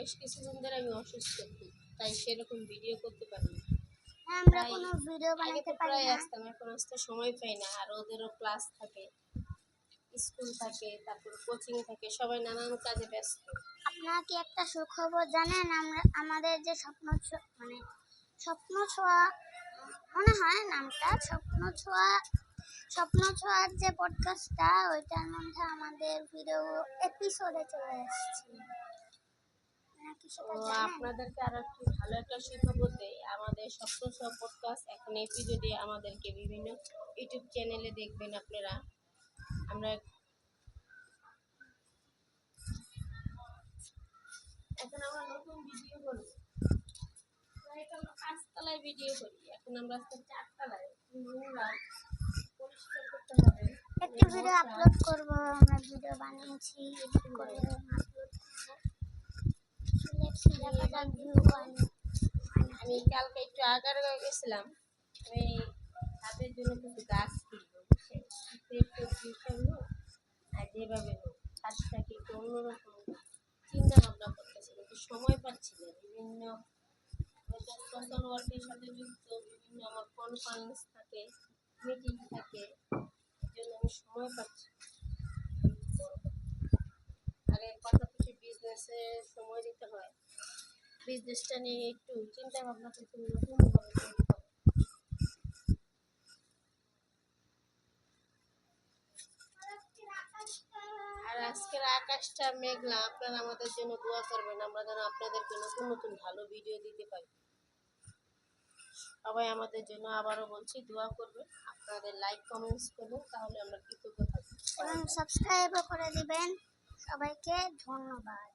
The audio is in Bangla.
বেশ কিছুদিন ধরে আমি অসুস্থ তাই সেরকম ভিডিও করতে পারি না। হ্যাঁ, আমরা কোনো ভিডিও বানাতে পারি না। আসতাম এখন আসতে সময় পাই না। আর ওদেরও ক্লাস থাকে স্কুল থাকে তারপর কোচিং থাকে সবাই নানান কাজে ব্যস্ত। আপনারা কি একটা সুখবর জানেন? আমরা আমাদের যে স্বপ্ন মানে স্বপ্ন ছোঁয়া মনে হয় নামটা? স্বপ্ন ছোঁয়া স্বপ্ন ছোঁয়ার যে পডকাস্টটা ওইটার মধ্যে আমাদের ভিডিও এপিসোডে চলে নাকি তো আপনাদেরকে আরও একটু ভালো একটা সুখবর দেই আমাদের সপ্ত পডকাস্ট এখন এপিসোডে আমাদেরকে বিভিন্ন ইউটিউব চ্যানেলে দেখবেন আপনারা। আমরা এখন আমরা নতুন ভিডিও তো আমরা পাঁচতলায় ভিডিও করি। এখন আমরা আজকে চারতলায়। নোংরা পরিষ্কার করতে হবে। একটি ভিডিও আপলোড করব আমরা ভিডিও বানিয়েছি করে আমি কালকে একটু আগার গেছিলাম আমি তাদের জন্য কিছু গাছ কিনবো সবজি করব আর যেভাবে হোক কাজটাকে একটু অন্যরকম চিন্তা ভাবনা করতেছি কিন্তু সময় পাচ্ছি না বিভিন্ন ওয়ার্কের সাথে যুক্ত বিভিন্ন আমার কনফারেন্স থাকে মিটিং থাকে জন্য আমি সময় পাচ্ছি এর পাশাপাশি বিজনেসে সময় দিতে হয় বিজনেসটা নিয়ে একটু চিন্তা ভাবনা করতে আর আজকের আকাশটা মেঘলা, আপনারা আমাদের জন্য দোয়া করবেন, আমরা যেন আপনাদেরকে নতুন নতুন ভালো ভিডিও দিতে পারি। সবাই আমাদের জন্য আবারও বলছি, দোয়া করবেন। আপনাদের লাইক কমেন্টস করবেন তাহলে আমরা কৃতজ্ঞ থাকব। এবং সাবস্ক্রাইবও করে দিবেন। সবাইকে ধন্যবাদ।